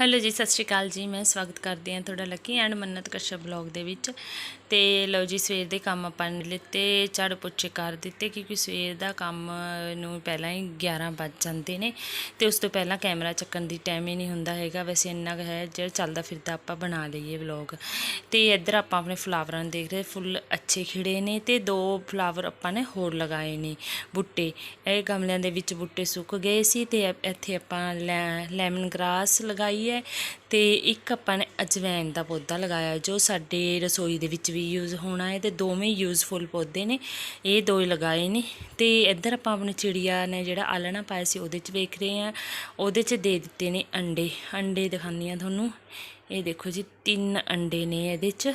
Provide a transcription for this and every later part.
Hello ਜੀ, ਸਤਿ ਸ਼੍ਰੀ ਅਕਾਲ ਜੀ, ਮੈਂ ਸਵਾਗਤ ਕਰਦੀ ਹਾਂ ਤੁਹਾਡਾ ਲੱਕੀ ਐਂਡ ਮੰਨਤ ਕਸ਼ਪ ਬਲੌਗ ਦੇ ਵਿੱਚ। ਤੇ ਲਓ ਜੀ, ਸਵੇਰ ਦੇ ਕੰਮ ਆਪਾਂ ਨੇ ਲਿੱਤੇ, ਝਾੜ ਪੋਚੇ ਕਰ ਦਿੱਤੇ, ਕਿਉਂਕਿ ਸਵੇਰ ਦਾ ਕੰਮ ਨੂੰ ਪਹਿਲਾਂ ਹੀ 11 ਵੱਜ ਜਾਂਦੇ ਨੇ ਤੇ ਉਸ ਤੋਂ ਪਹਿਲਾਂ ਕੈਮਰਾ ਚੱਕਣ ਦੀ ਟਾਈਮ ਹੀ ਨਹੀਂ ਹੁੰਦਾ ਹੈਗਾ। ਵੈਸੇ ਇੰਨਾ ਕੁ ਹੈ ਜਿਹੜਾ ਚੱਲਦਾ ਫਿਰਦਾ ਆਪਾਂ ਬਣਾ ਲਈਏ ਵਲੌਗ ਤੇ ਇੱਧਰ ਆਪਾਂ ਆਪਣੇ ਫਲਾਵਰਾਂ ਨੂੰ ਦੇਖ ਰਹੇ, ਫੁੱਲ ਅੱਛੇ ਖਿੜੇ ਨੇ ਤੇ ਦੋ ਫਲਾਵਰ ਆਪਾਂ ਨੇ ਹੋਰ ਲਗਾਏ ਨੇ ਬੁੱਟੇ। ਇਹ ਗਮਲਿਆਂ ਦੇ ਵਿੱਚ ਬੁੱਟੇ ਸੁੱਕ ਗਏ ਸੀ ਤੇ ਇੱਥੇ ਆਪਾਂ ਲੈ- ਲੈਮਨ ਗ੍ਰਾਸ ਲਗਾਈ ਹੈ ਤੇ ਇੱਕ ਆਪਾਂ ਨੇ ਅਜਵੈਨ ਦਾ ਪੌਦਾ ਲਗਾਇਆ ਜੋ ਸਾਡੇ ਰਸੋਈ ਦੇ ਵਿੱਚ ਵੀ ਯੂਜ਼ ਹੋਣਾ ਹੈ ਤੇ ਦੋਵੇਂ ਯੂਜ਼ਫੁਲ ਪੌਦੇ ਨੇ, ਇਹ ਦੋ ਹੀ ਲਗਾਏ ਨੇ ਤੇ ਇੱਧਰ ਆਪਾਂ ਆਪਣੇ ਚਿੜੀਆ ਨੇ ਜਿਹੜਾ ਆਲਣਾ ਪਾਇਆ ਸੀ ਉਹਦੇ 'ਚ ਵੇਖ ਰਹੇ ਆ ਉਹਦੇ 'ਚ ਦੇ ਦਿੱਤੇ ਨੇ ਅੰਡੇ ਅੰਡੇ ਦਿਖਾਉਂਦੀ ਆ ਤੁਹਾਨੂੰ, ਇਹ ਦੇਖੋ ਜੀ ਤਿੰਨ ਅੰਡੇ ਨੇ ਇਹਦੇ 'ਚ।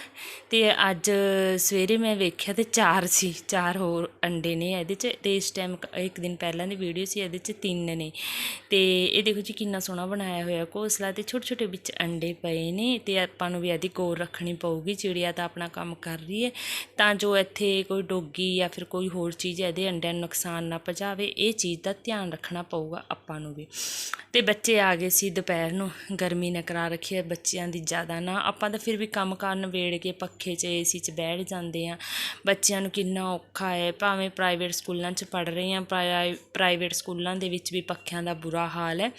ਤੇ ਅੱਜ ਸਵੇਰੇ ਮੈਂ ਵੇਖਿਆ ਤੇ ਚਾਰ ਸੀ, ਚਾਰ ਹੋਰ ਅੰਡੇ ਨੇ ਇਹਦੇ 'ਚ। ਤੇ ਇਸ ਟਾਈਮ ਇੱਕ ਦਿਨ ਪਹਿਲਾਂ ਦੀ ਵੀਡੀਓ ਸੀ, ਇਹਦੇ 'ਚ ਤਿੰਨ ਨੇ। ਤੇ ਇਹ ਦੇਖੋ ਜੀ ਕਿੰਨਾ ਸੋਹਣਾ ਬਣਾਇਆ ਹੋਇਆ ਘੋਸਲਾ ਤੇ ਛੋਟੇ ਛੋਟੇ ਵਿੱਚ ਅੰਡੇ ਪਏ ਨੇ ਤੇ ਆਪਾਂ ਨੂੰ ਵੀ ਇਹਦੀ ਗੌਰ ਰੱਖਣੀ ਪਊਗੀ, ਚਿੜੀਆ ਤਾਂ ਆਪਣਾ ਕੰਮ ਕਰ ਰਹੀ ਹੈ। ਤਾਂ ਜੋ ਇੱਥੇ ਕੋਈ ਡੋਗੀ ਜਾਂ ਫਿਰ ਕੋਈ ਹੋਰ ਚੀਜ਼ ਇਹਦੇ ਅੰਡਿਆਂ ਨੂੰ ਨੁਕਸਾਨ ਨਾ ਪਹੁੰਚਾਵੇ, ਇਹ ਚੀਜ਼ ਦਾ ਧਿਆਨ ਰੱਖਣਾ ਪਊਗਾ ਆਪਾਂ ਨੂੰ ਵੀ। ਤੇ ਬੱਚੇ ਆ ਗਏ ਸੀ ਦੁਪਹਿਰ ਨੂੰ, ਗਰਮੀ ਨੇ ਕਰਾ ਰੱਖੀ ਹੈ, ਬੱਚਿਆਂ ਦੀ ਜ਼ਿਆਦਾ ਨਾ ਆਪਾਂ ਤਾਂ ਫਿਰ ਵੀ ਕੰਮ ਕਾਰ ਨਿਬੇੜ ਕੇ ਪੱਖੇ 'ਚ ਏਸੀ 'ਚ ਬੈਠ ਜਾਂਦੇ ਆ ਬੱਚਿਆਂ ਨੂੰ ਕਿੰਨਾ ਔਖਾ ਹੈ। ਭਾਵੇਂ ਪ੍ਰਾਈਵੇਟ ਸਕੂਲਾਂ 'ਚ ਪੜ੍ਹ ਰਹੇ ਆ ਪ੍ਰਾਈਵੇਟ ਸਕੂਲਾਂ ਦੇ ਵਿੱਚ ਵੀ ਪੱਖਿਆਂ ਦਾ ਬੁਰਾ ਹਾਲ ਹੈ।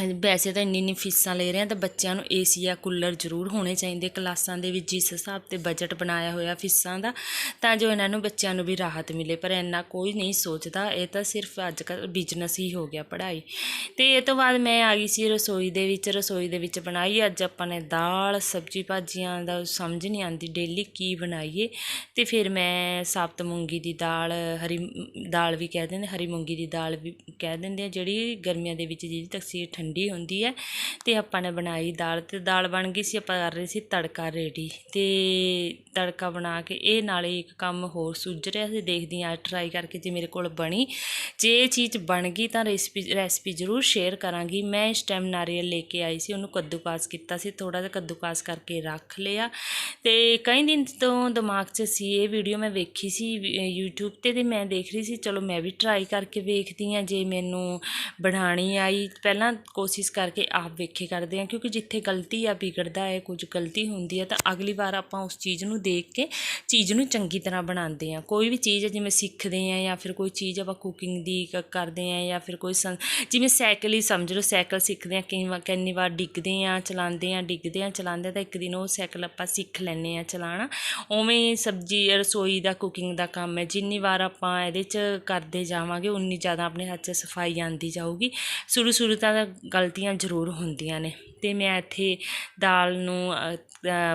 ਵੈਸੇ ਤਾਂ ਇੰਨੀ ਇੰਨੀ ਫੀਸਾਂ ਲੈ ਰਹੇ ਆ ਤਾਂ ਬੱਚਿਆਂ ਨੂੰ ਏਸੀ ਜਾਂ ਕੂਲਰ ਜ਼ਰੂਰ ਹੋਣੇ ਚਾਹੀਦੇ ਕਲਾਸਾਂ ਦੇ ਵਿੱਚ, ਜਿਸ ਹਿਸਾਬ ਤੇ ਬਜਟ ਬਣਾਇਆ ਹੋਇਆ ਫੀਸਾਂ ਦਾ, ਤਾਂ ਜੋ ਇਹਨਾਂ ਨੂੰ ਬੱਚਿਆਂ ਨੂੰ ਵੀ ਰਾਹਤ ਮਿਲੇ। ਪਰ ਇੰਨਾ ਕੋਈ ਨਹੀਂ ਸੋਚਦਾ, ਇਹ ਤਾਂ ਸਿਰਫ ਅੱਜ ਕੱਲ੍ਹ ਬਿਜ਼ਨਸ ਹੀ ਹੋ ਗਿਆ ਪੜ੍ਹਾਈ। ਤੇ ਇਹ ਤੋਂ ਬਾਅਦ ਮੈਂ ਆ ਗਈ ਸੀ ਰਸੋਈ ਦੇ ਵਿੱਚ, ਰਸੋਈ ਦੇ ਵਿੱਚ ਬਣਾਈ। ਅੱਜ ਆਪਾਂ ਨੇ ਦਾਲ, ਸਬਜ਼ੀ ਭਾਜੀਆਂ ਦਾ ਸਮਝ ਨਹੀਂ ਆਉਂਦੀ ਡੇਲੀ ਕੀ ਬਣਾਈਏ। ਤੇ ਫਿਰ ਮੈਂ ਸਾਬਤ ਮੂੰਗੀ ਦੀ ਦਾਲ, ਹਰੀ ਦਾਲ ਵੀ ਕਹਿ ਦਿੰਦੇ, ਹਰੀ ਮੂੰਗੀ ਦੀ ਦਾਲ ਵੀ ਕਹਿ ਦਿੰਦੇ ਆ, ਜਿਹੜੀ ਗਰਮੀਆਂ ਦੇ ਵਿੱਚ ਜਿਹਦੀ ਤਕਸੀਰ ਠੰਡੀ ਹੁੰਦੀ ਹੈ ਤੇ ਆਪਾਂ ਨੇ ਬਣਾਈ ਦਾਲ ਤੇ ਦਾਲ ਬਣ ਗਈ ਸੀ, ਆਪਾਂ ਕਰ ਰਹੇ ਸੀ ਤੜਕਾ ਰੈਡੀ ਤੇ ਤੜਕਾ ਬਣਾ ਕੇ ਇਹ ਨਾਲੇ ਇੱਕ ਕੰਮ ਹੋਰ ਸੁੱਜ ਰਿਹਾ ਸੀ, ਦੇਖਦੀ ਆ ਟਰਾਈ ਕਰਕੇ ਜੇ ਮੇਰੇ ਕੋਲ ਬਣੀ। ਜੇ ਇਹ ਚੀਜ਼ ਬਣ ਗਈ ਤਾਂ ਰੈਸਪੀ ਰੈਸਪੀ ਜ਼ਰੂਰ ਸ਼ੇਅਰ ਕਰਾਂਗੀ। ਮੈਂ ਇਸ ਟਾਈਮ ਨਾਰੀਅਲ ਲੈ ਕੇ ਆਈ ਸੀ, ਉਹਨੂੰ ਕੱਦੂਕਾਸ ਕੀਤਾ ਸੀ ਥੋੜਾ ਜਿਹਾ ਕੱਦੂਕਾਸ ਕਰਕੇ ਰੱਖ ਲਿਆ ਤੇ ਕਈ ਦਿਨ ਤੋਂ ਦਿਮਾਗ 'ਚ ਸੀ ਇਹ ਵੀਡੀਓ ਮੈਂ ਵੇਖੀ ਸੀ ਵੀ- YouTube ਤੇ ਤੇ ਮੈਂ ਦੇਖ ਰਹੀ ਸੀ, ਚਲੋ ਮੈਂ ਵੀ ਟਰਾਈ ਕਰਕੇ ਵੇਖਦੀ ਆ ਜੇ ਮੈਨੂੰ ਬਣਾਣੀ ਆਈ। ਪਹਿਲਾਂ ਕੋਸ਼ਿਸ਼ ਕਰਕੇ ਆਪ ਵੇਖੇ ਕਰਦੇ ਹਾਂ, ਕਿਉਂਕਿ ਜਿੱਥੇ ਗਲਤੀ ਆ ਵਿਗੜਦਾ ਹੈ, ਕੁਝ ਗਲਤੀ ਹੁੰਦੀ ਹੈ, ਤਾਂ ਅਗਲੀ ਵਾਰ ਆਪਾਂ ਉਸ ਚੀਜ਼ ਨੂੰ ਦੇਖ ਕੇ ਚੀਜ਼ ਨੂੰ ਚੰਗੀ ਤਰ੍ਹਾਂ ਬਣਾਉਂਦੇ ਹਾਂ। ਕੋਈ ਵੀ ਚੀਜ਼ ਜਿਵੇਂ ਸਿੱਖਦੇ ਹਾਂ ਜਾਂ ਫਿਰ ਕੋਈ ਚੀਜ਼ ਆਪਾਂ ਕੁਕਿੰਗ ਦੀ ਕ- ਕਰਦੇ ਹਾਂ ਜਾਂ ਫਿਰ ਕੋਈ ਸੰ- ਜਿਵੇਂ ਸਾਈਕਲ ਹੀ ਸਮਝ ਲਓ, ਸਾਈਕਲ ਸਿੱਖਦੇ ਹਾਂ ਕਈ ਵਾਰ ਕਿੰਨੀ ਵਾਰ ਡਿੱਗਦੇ ਹਾਂ, ਚਲਾਉਂਦੇ ਹਾਂ, ਡਿੱਗਦੇ ਹਾਂ, ਚਲਾਉਂਦੇ ਆ ਤਾਂ ਇੱਕ ਦਿਨ ਉਹ ਸਾਈਕਲ ਆਪਾਂ ਸਿੱਖ ਲੈਂਦੇ ਹਾਂ ਚਲਾਉਣਾ। ਉਵੇਂ ਸਬਜ਼ੀ, ਰਸੋਈ ਦਾ ਕੁਕਿੰਗ ਦਾ ਕੰਮ ਹੈ, ਜਿੰਨੀ ਵਾਰ ਆਪਾਂ ਇਹਦੇ 'ਚ ਕਰਦੇ ਜਾਵਾਂਗੇ, ਉਨੀ ਜ਼ਿਆਦਾ ਆਪਣੇ ਹੱਥ 'ਚ ਸਫ਼ਾਈ ਆਉਂਦੀ ਜਾਊਗੀ। ਸ਼ੁਰੂ ਸ਼ੁਰੂ ਤਾਂ ਗਲਤੀਆਂ ਜ਼ਰੂਰ ਹੁੰਦੀਆਂ ਨੇ। ਅਤੇ ਮੈਂ ਇੱਥੇ ਦਾਲ ਨੂੰ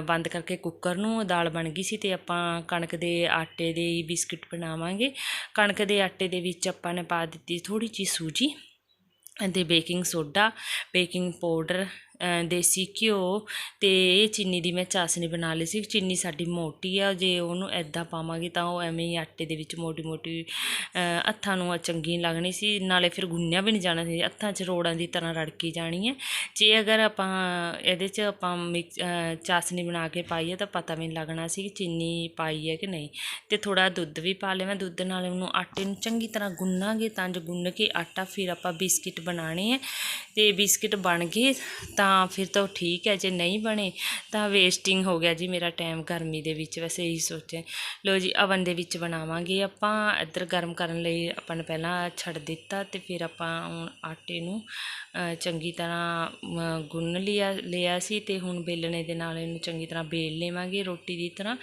ਬੰਦ ਕਰਕੇ ਕੁੱਕਰ ਨੂੰ ਦਾਲ ਬਣ ਗਈ ਸੀ ਅਤੇ ਆਪਾਂ ਕਣਕ ਦੇ ਆਟੇ ਦੇ ਹੀ ਬਿਸਕੁਟ ਬਣਾਵਾਂਗੇ। ਕਣਕ ਦੇ ਆਟੇ ਦੇ ਵਿੱਚ ਆਪਾਂ ਨੇ ਪਾ ਦਿੱਤੀ ਥੋੜ੍ਹੀ ਜਿਹੀ ਸੂਜੀ, ਅਤੇ ਬੇਕਿੰਗ ਸੋਡਾ, ਬੇਕਿੰਗ ਪਾਊਡਰ ਦੇਸੀ ਘਿਓ ਅਤੇ ਇਹ ਚੀਨੀ ਦੀ ਮੈਂ ਚਾਸਣੀ ਬਣਾ ਲਈ ਸੀ। ਚੀਨੀ ਸਾਡੀ ਮੋਟੀ ਆ ਜੇ ਉਹਨੂੰ ਐਦਾਂ ਪਾਵਾਂਗੇ ਤਾਂ ਉਹ ਐਵੇਂ ਹੀ ਆਟੇ ਦੇ ਵਿੱਚ ਮੋਟੀ ਮੋਟੀ ਹੱਥਾਂ ਨੂੰ ਚੰਗੀ ਨਹੀਂ ਲੱਗਣੀ ਸੀ। ਨਾਲੇ ਫਿਰ ਗੁੰਨਿਆ ਵੀ ਨਹੀਂ ਜਾਣਾ ਸੀ। ਹੱਥਾਂ 'ਚ ਰੋੜਾਂ ਦੀ ਤਰ੍ਹਾਂ ਰੜਕੀ ਜਾਣੀ ਹੈ ਜੇ ਅਗਰ ਆਪਾਂ ਇਹਦੇ 'ਚ ਆਪਾਂ ਮਿਕਸ ਅ, ਚਾਸ਼ਨੀ ਬਣਾ ਕੇ ਪਾਈਏ ਤਾਂ ਪਤਾ ਵੀ ਨਹੀਂ ਲੱਗਣਾ ਸੀ ਕਿ ਚੀਨੀ ਪਾਈ ਹੈ ਕਿ ਨਹੀਂ। ਤੇ ਥੋੜਾ ਦੁੱਧ ਵੀ ਪਾ ਲਿਆ ਮੈਂ। ਦੁੱਧ ਨਾਲ ਉਹਨੂੰ ਆਟੇ ਨੂੰ ਚੰਗੀ ਤਰ੍ਹਾਂ ਗੁੰਨਾਂਗੇ ਤਾਂ ਜੋ ਗੁੰਨ ਕੇ ਆਟਾ ਫਿਰ ਆਪਾਂ ਬਿਸਕਿਟ ਬਣਾਣੇ ਹੈ ਤੇ ਬਿਸਕਿਟ ਬਣ ਗਏ ਤਾਂ ਤਾਂ ਫਿਰ ਤਾਂ ਉਹ ਠੀਕ ਹੈ, ਜੇ ਨਹੀਂ ਬਣੇ ਤਾਂ ਵੇਸਟਿੰਗ ਹੋ ਗਿਆ ਜੀ ਮੇਰਾ ਟਾਈਮ ਗਰਮੀ ਦੇ ਵਿੱਚ, ਵੈਸੇ ਇਹੀ ਸੋਚਿਆ। ਲੋ ਜੀ ਅਵਨ ਦੇ ਵਿੱਚ ਬਣਾਵਾਂਗੇ ਆਪਾਂ, ਇੱਧਰ ਗਰਮ ਕਰਨ ਲਈ ਆਪਾਂ ਨੇ ਪਹਿਲਾਂ ਛੱਡ ਦਿੱਤਾ ਤੇ ਫਿਰ ਆਪਾਂ ਹੁਣ ਆਟੇ ਨੂੰ ਚੰਗੀ ਤਰ੍ਹਾਂ ਗੁੰਨ ਲਿਆ ਲਿਆ ਸੀ ਤੇ ਹੁਣ ਬੇਲਣੇ ਦੇ ਨਾਲ ਇਹਨੂੰ ਚੰਗੀ ਤਰ੍ਹਾਂ ਬੇਲ ਲਵਾਂਗੇ ਰੋਟੀ ਦੀ ਤਰ੍ਹਾਂ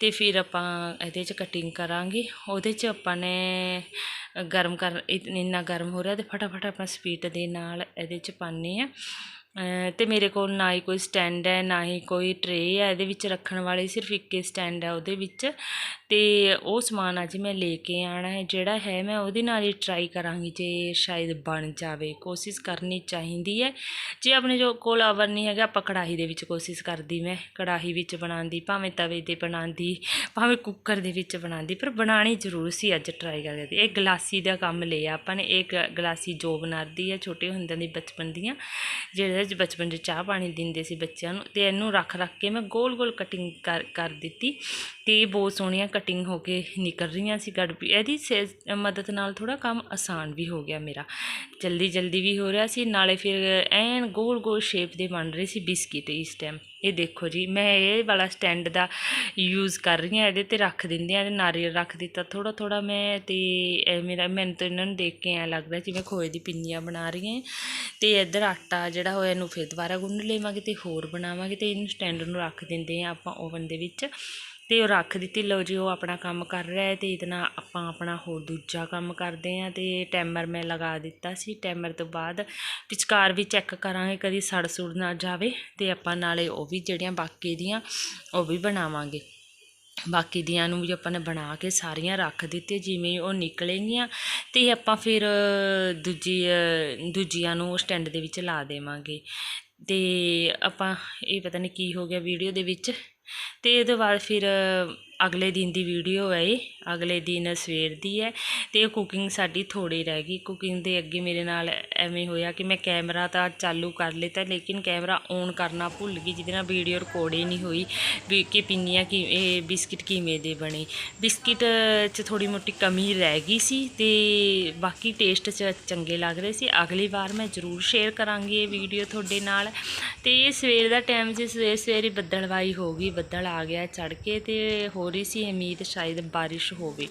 ਤੇ ਫਿਰ ਆਪਾਂ ਇਹਦੇ 'ਚ ਕਟਿੰਗ ਕਰਾਂਗੇ। ਉਹਦੇ 'ਚ ਆਪਾਂ ਨੇ ਗਰਮ ਕਰ ਇੰਨਾ ਗਰਮ ਹੋ ਰਿਹਾ ਤੇ ਫਟਾਫਟ ਆਪਾਂ ਸਪੀਡ ਦੇ ਨਾਲ ਇਹਦੇ 'ਚ ਪਾਉਂਦੇ ਆ ਅਤੇ ਮੇਰੇ ਕੋਲ ਨਾ ਹੀ ਕੋਈ ਸਟੈਂਡ ਹੈ, ਨਾ ਹੀ ਕੋਈ ਟਰੇ ਹੈ। ਇਹਦੇ ਵਿੱਚ ਰੱਖਣ ਵਾਲੀ ਸਿਰਫ ਇੱਕ ਹੀ ਸਟੈਂਡ ਹੈ ਉਹਦੇ ਵਿੱਚ। ਅਤੇ ਉਹ ਸਮਾਨ ਅੱਜ ਮੈਂ ਲੈ ਕੇ ਆਉਣਾ ਹੈ, ਜਿਹੜਾ ਹੈ ਮੈਂ ਉਹਦੇ ਨਾਲ ਹੀ ਟਰਾਈ ਕਰਾਂਗੀ ਜੇ ਸ਼ਾਇਦ ਬਣ ਜਾਵੇ। ਕੋਸ਼ਿਸ਼ ਕਰਨੀ ਚਾਹੀਦੀ ਹੈ। ਜੇ ਆਪਣੇ ਜੋ ਕੋਲ ਅਵਨ ਨਹੀਂ ਹੈਗਾ, ਆਪਾਂ ਕੜਾਹੀ ਦੇ ਵਿੱਚ ਕੋਸ਼ਿਸ਼ ਕਰਦੀ ਮੈਂ। ਕੜਾਹੀ ਵਿੱਚ ਬਣਾਉਂਦੀ, ਭਾਵੇਂ ਤਵੇ ਤੇ ਬਣਾਉਂਦੀ, ਭਾਵੇਂ ਕੁੱਕਰ ਦੇ ਵਿੱਚ ਬਣਾਉਂਦੀ, ਪਰ ਬਣਾਣੀ ਜ਼ਰੂਰ ਸੀ ਅੱਜ ਟਰਾਈ ਕਰਕੇ ਇਹ ਗਲਾਸੀ ਦਾ ਕੰਮ ਲਿਆ ਆਪਾਂ ਨੇ। ਇਹ ਗਲਾਸੀ ਜੋ ਬਣਾਦੀ ਹੈ, ਛੋਟੇ ਹੁੰਦਿਆਂ ਦੀ ਬਚਪਨ ਦੀਆਂ, ਜਿਹੜੇ 'ਚ ਬਚਪਨ 'ਚ ਚਾਹ ਪਾਣੀ ਦਿੰਦੇ ਸੀ ਬੱਚਿਆਂ ਨੂੰ ਤੇ ਇਹਨੂੰ ਰੱਖ ਰੱਖ ਕੇ ਮੈਂ ਗੋਲ ਗੋਲ ਕਟਿੰਗ ਕਰ ਕਰ ਦਿੱਤੀ ਤੇ ਬਹੁਤ ਸੋਹਣੀਆਂ ਕਟਿੰਗ ਹੋ ਕੇ ਨਿਕਲ ਰਹੀਆਂ ਸੀ ਗੜਪੀ ਇਹਦੀ ਸੇ- ਮਦਦ ਨਾਲ ਥੋੜਾ ਕੰਮ ਆਸਾਨ ਵੀ ਹੋ ਗਿਆ ਮੇਰਾ। ਜਲਦੀ ਜਲਦੀ ਵੀ ਹੋ ਰਿਹਾ ਸੀ, ਨਾਲੇ ਫਿਰ ਐਨ ਗੋਲ ਗੋਲ ਸ਼ੇਪ ਦੇ ਬਣ ਰਹੇ ਸੀ ਬਿਸਕਿਟ ਇਸ ਟਾਈਮ ਇਹ ਦੇਖੋ ਜੀ, ਮੈਂ ਇਹ ਵਾਲਾ ਸਟੈਂਡ ਦਾ ਯੂਜ਼ ਕਰ ਰਹੀ ਹਾਂ, ਇਹਦੇ ਤੇ ਰੱਖ ਦਿੰਦੇ ਆ ਨਾਰੀਅਲ ਰੱਖ ਦਿੱਤਾ ਥੋੜਾ ਥੋੜਾ ਮੈਂ ਤੇ ਮੇਰਾ, ਮੈਨੂੰ ਤਾਂ ਇਹਨਾਂ ਨੂੰ ਦੇਖ ਕੇ ਐ ਲੱਗਦਾ ਜਿਵੇਂ ਖੋਏ ਦੀ ਪਿੰਨੀਆਂ ਬਣਾ ਰਹੀ ਹਾਂ। ਤੇ ਇੱਧਰ ਆਟਾ ਜਿਹੜਾ ਹੋਇਆ ਇਹਨੂੰ ਫਿਰ ਦੁਬਾਰਾ ਗੁੰਨ ਲਵਾਂਗੇ ਤੇ ਹੋਰ ਬਣਾਵਾਂਗੇ ਤੇ ਇਹਨੂੰ ਸਟੈਂਡ ਨੂੰ ਰੱਖ ਦਿੰਦੇ ਆ ਆਪਾਂ ਓਵਨ ਦੇ ਵਿੱਚ। ਅਤੇ ਉਹ ਰੱਖ ਦਿੱਤੀ ਲਓ ਜੀ ਉਹ ਆਪਣਾ ਕੰਮ ਕਰ ਰਿਹਾ ਅਤੇ ਇਹਦੇ ਨਾਲ ਆਪਾਂ ਆਪਣਾ ਹੋਰ ਦੂਜਾ ਕੰਮ ਕਰਦੇ ਹਾਂ ਅਤੇ ਟਾਈਮਰ ਮੈਂ ਲਗਾ ਦਿੱਤਾ ਸੀ। ਟਾਈਮਰ ਤੋਂ ਬਾਅਦ ਵਿਚਕਾਰ ਵੀ ਚੈੱਕ ਕਰਾਂਗੇ ਕਦੀ ਸੜ ਸੁੜ ਨਾ ਜਾਵੇ ਅਤੇ ਆਪਾਂ ਨਾਲੇ ਉਹ ਵੀ ਜਿਹੜੀਆਂ ਬਾਕੀ ਦੀਆਂ ਉਹ ਵੀ ਬਣਾਵਾਂਗੇ। ਬਾਕੀ ਦੀਆਂ ਨੂੰ ਵੀ ਆਪਾਂ ਨੇ ਬਣਾ ਕੇ ਸਾਰੀਆਂ ਰੱਖ ਦਿੱਤੀਆਂ ਜਿਵੇਂ ਉਹ ਨਿਕਲੇਗੀਆਂ ਤੇ ਆਪਾਂ ਫਿਰ ਦੂਜੀ ਅ, ਦੂਜੀਆਂ ਨੂੰ ਸਟੈਂਡ ਦੇ ਵਿੱਚ ਲਾ ਦੇਵਾਂਗੇ। ਤੇ ਆਪਾਂ ਇਹ ਪਤਾ ਨਹੀਂ ਕੀ ਹੋ ਗਿਆ ਵੀਡੀਓ ਦੇ ਵਿੱਚ। ਤੇ ਇਹਦੇ ਬਾਅਦ ਫਿਰ ਅਗਲੇ ਦਿਨ ਦੀ ਵੀਡੀਓ ਹੈ ਇਹ, ਅਗਲੇ ਦਿਨ ਸਵੇਰ ਦੀ ਹੈ ਤੇ ਇਹ ਕੁਕਿੰਗ ਸਾਡੀ ਥੋੜੀ ਰਹਿ ਗਈ। ਕੁਕਿੰਗ ਦੇ ਅੱਗੇ ਮੇਰੇ ਨਾਲ ਐਵੇਂ ਹੋਇਆ ਕਿ ਮੈਂ ਕੈਮਰਾ ਤਾਂ ਚਾਲੂ ਕਰ ਲਿੱਤਾ, ਲੇਕਿਨ ਕੈਮਰਾ ਔਨ ਕਰਨਾ ਭੁੱਲ ਗਈ, ਜਿਹਦੇ ਨਾਲ ਵੀਡੀਓ ਰਿਕਾਰਡ ਹੀ ਨਹੀਂ ਹੋਈ ਵੀ ਕਿ ਪਿੰਨੀਆਂ ਕਿ, ਇਹ ਬਿਸਕਿਟ ਕਿਵੇਂ ਦੇ ਬਣੇ। ਬਿਸਕਿਟ 'ਚ ਥੋੜੀ ਮੋਟੀ ਕਮੀ ਰਹਿ ਗਈ ਸੀ ਤੇ ਬਾਕੀ ਟੇਸਟ 'ਚ ਚੰਗੇ ਲੱਗ ਰਹੇ ਸੀ। ਅਗਲੀ ਵਾਰ ਮੈਂ ਜ਼ਰੂਰ ਸ਼ੇਅਰ ਕਰਾਂਗੀ ਇਹ ਵੀਡੀਓ ਤੁਹਾਡੇ ਨਾਲ। ਤੇ ਇਹ ਸਵੇਰ ਦਾ ਟਾਈਮ ਸੀ ਸਵੇਰ ਸਵੇਰੇ ਬੱਦਲਵਾਈ ਹੋ ਗਈ, ਬੱਦਲ ਆ ਗਿਆ ਚੜ ਕੇ ਤੇ ਹੋ ਰਹੀ ਸੀ ਉਮੀਦ ਸ਼ਾਇਦ ਬਾਰਿਸ਼ ਹੋਵੇ।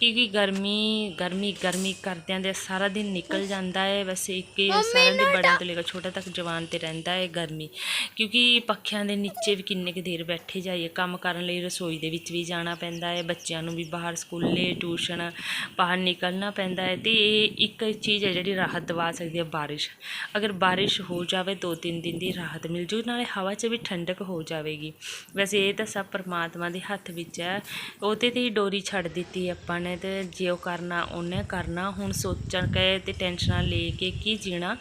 ਕਿਉਂਕਿ ਗਰਮੀ ਗਰਮੀ ਗਰਮੀ ਕਰਦਿਆਂ ਦੇ ਸਾਰਾ ਦਿਨ ਨਿਕਲ ਜਾਂਦਾ ਹੈ। ਬਸ ਇੱਕ ਹੀ ਸਾਰਿਆਂ ਦੇ ਬੜਿਆਂ ਤੋਂ ਲੈ ਕੇ ਛੋਟਾ ਤੱਕ ਜਵਾਨ ਤੇ ਰਹਿੰਦਾ ਹੈ ਗਰਮੀ। ਕਿਉਂਕਿ ਪੱਖਿਆਂ ਦੇ ਨੀਚੇ ਵੀ ਕਿੰਨੇ ਕੁ ਦੇਰ ਬੈਠੇ ਜਾਈਏ। ਕੰਮ ਕਰਨ ਲਈ ਰਸੋਈ ਦੇ ਵਿੱਚ ਵੀ ਜਾਣਾ ਪੈਂਦਾ ਹੈ। ਬੱਚਿਆਂ ਨੂੰ ਵੀ ਬਾਹਰ ਸਕੂਲੇ ਟਿਊਸ਼ਨ ਬਾਹਰ ਨਿਕਲਣਾ ਪੈਂਦਾ ਹੈ। ਤੇ ਇਹ ਇੱਕ ਚੀਜ਼ ਹੈ ਜਿਹੜੀ ਰਾਹਤ ਦਵਾ ਸਕਦੀ ਹੈ ਬਾਰਿਸ਼। ਅਗਰ ਬਾਰਿਸ਼ ਹੋ ਜਾਵੇ ਦੋ ਤਿੰਨ ਦਿਨ ਦੀ ਰਾਹਤ ਮਿਲ ਜੂ। ਨਾਲੇ ਹਵਾ 'ਚ ਵੀ ਠੰਡਕ ਹੋ ਜਾਵੇਗੀ। ਵੈਸੇ ਇਹ ਤਾਂ ਸਭ ਪਰਮਾਤਮਾ ਦੇ ਹੱਥ ਵਿੱਚ ਹੈ। ਉਹਦੇ ਤੇ ਹੀ ਡੋਰੀ ਛੱਡ ਦਿੱਤੀ ਆਪਾਂ ਨੇ ਤੇ ਜੇ ਉਹ ਕਰਨਾ, ਉਹਨੇ ਕਰਨਾ। ਹੁਣ ਸੋਚਣ ਕੇ ਤੇ ਟੈਨਸ਼ਨਾਂ ਲੈ ਕੇ ਕੀ ਜੀਣਾ।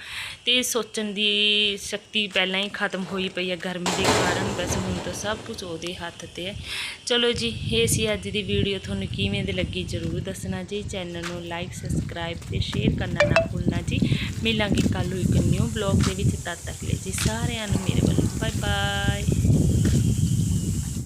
ਤੇ ਸੋਚਣ ਦੀ ਸ਼ਕਤੀ ਪਹਿਲਾਂ ਹੀ ਖਤਮ ਹੋਈ ਪਈ ਹੈ। ਗਰਮੀ ਦੇ ਕਾਰਨ ਵੈਸੇ ਹੁਣ ਤਾਂ ਸਭ ਕੁਝ ਉਹਦੇ ਹੱਥ ਤੇ ਹੈ। ਚਲੋ ਜੀ, ਇਹ ਸੀ ਅੱਜ ਦੀ ਵੀਡੀਓ। ਤੁਹਾਨੂੰ ਕਿਵੇਂ ਦੀ ਲੱਗੀ ਜਰੂਰ ਦੱਸਣਾ ਜੀ। ਚੈਨਲ ਨੂੰ ਲਾਈਕ ਸਬਸਕ੍ਰਾਈਬ ਤੇ ਸ਼ੇਅਰ ਕਰਨਾ ਨਾ ਭੁੱਲਣਾ ਜੀ। ਮਿਲਾਂਗੇ ਕੱਲ੍ਹ ਨੂੰ ਇੱਕ ਨਿਊ ਬਲੌਗ ਦੇ ਵਿੱਚ। ਤਦ ਤੱਕ ਲਈ ਜੀ ਸਾਰਿਆਂ ਨੂੰ ਮੇਰੇ ਵੱਲੋਂ। Bye bye